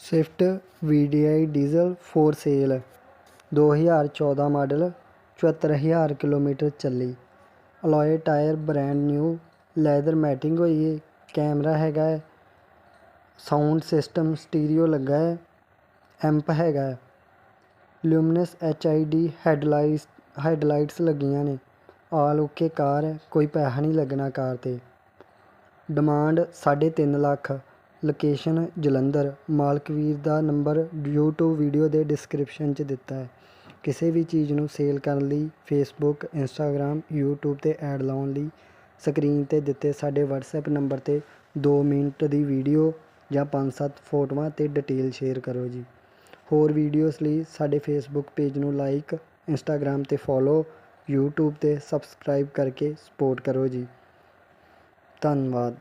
Swift V D I diesel for sale, ਦੋ ਹਜ਼ਾਰ ਚੌਦਾਂ ਮਾਡਲ, ਚੁਹੱਤਰ ਹਜ਼ਾਰ ਕਿਲੋਮੀਟਰ ਚੱਲੀ। Alloy tyre brand new, leather matting ਹੋਈ ਹੈ ਕੈਮਰਾ ਹੈਗਾ ਹੈ ਸਾਊਂਡ ਸਿਸਟਮ ਸਟੀਰੀਓ ਲੱਗਾ ਹੈ ਐਂਪ ਹੈਗਾ ਹੈ luminous H I D headlights headlights ਲੱਗੀਆਂ ਨੇ, ਆਲ ਓਕੇ ਕਾਰ ਹੈ, ਕੋਈ ਪੈਸਾ ਨਹੀਂ ਲੱਗਣਾ ਕਾਰ 'ਤੇ। ਡਿਮਾਂਡ ਸਾਢੇ ਤਿੰਨ ਲੱਖ ਲੋਕੇਸ਼ਨ ਜਲੰਧਰ। ਮਾਲਕ ਵੀਰ ਦਾ ਨੰਬਰ ਯੂਟਿਊਬ ਵੀਡੀਓ ਦੇ ਡਿਸਕ੍ਰਿਪਸ਼ਨ 'ਚ ਦਿੱਤਾ ਹੈ। ਕਿਸੇ ਵੀ ਚੀਜ਼ ਨੂੰ ਸੇਲ ਕਰਨ ਲਈ ਫੇਸਬੁੱਕ ਇੰਸਟਾਗ੍ਰਾਮ ਯੂਟਿਊਬ 'ਤੇ ਐਡ ਲਾਉਣ ਲਈ ਸਕਰੀਨ 'ਤੇ ਦਿੱਤੇ ਸਾਡੇ ਵਟਸਐਪ ਨੰਬਰ 'ਤੇ ਦੋ ਮਿੰਟ ਦੀ ਵੀਡੀਓ ਜਾਂ 5-7 ਫੋਟੋਆਂ ਅਤੇ ਡਿਟੇਲ ਸ਼ੇਅਰ ਕਰੋ ਜੀ। ਹੋਰ ਵੀਡੀਓਜ਼ ਲਈ ਸਾਡੇ ਫੇਸਬੁੱਕ ਪੇਜ ਨੂੰ ਲਾਈਕ ਇੰਸਟਾਗ੍ਰਾਮ 'ਤੇ ਫੋਲੋ ਯੂਟਿਊਬ 'ਤੇ ਸਬਸਕ੍ਰਾਈਬ ਕਰਕੇ ਸਪੋਰਟ ਕਰੋ ਜੀ। ਧੰਨਵਾਦ।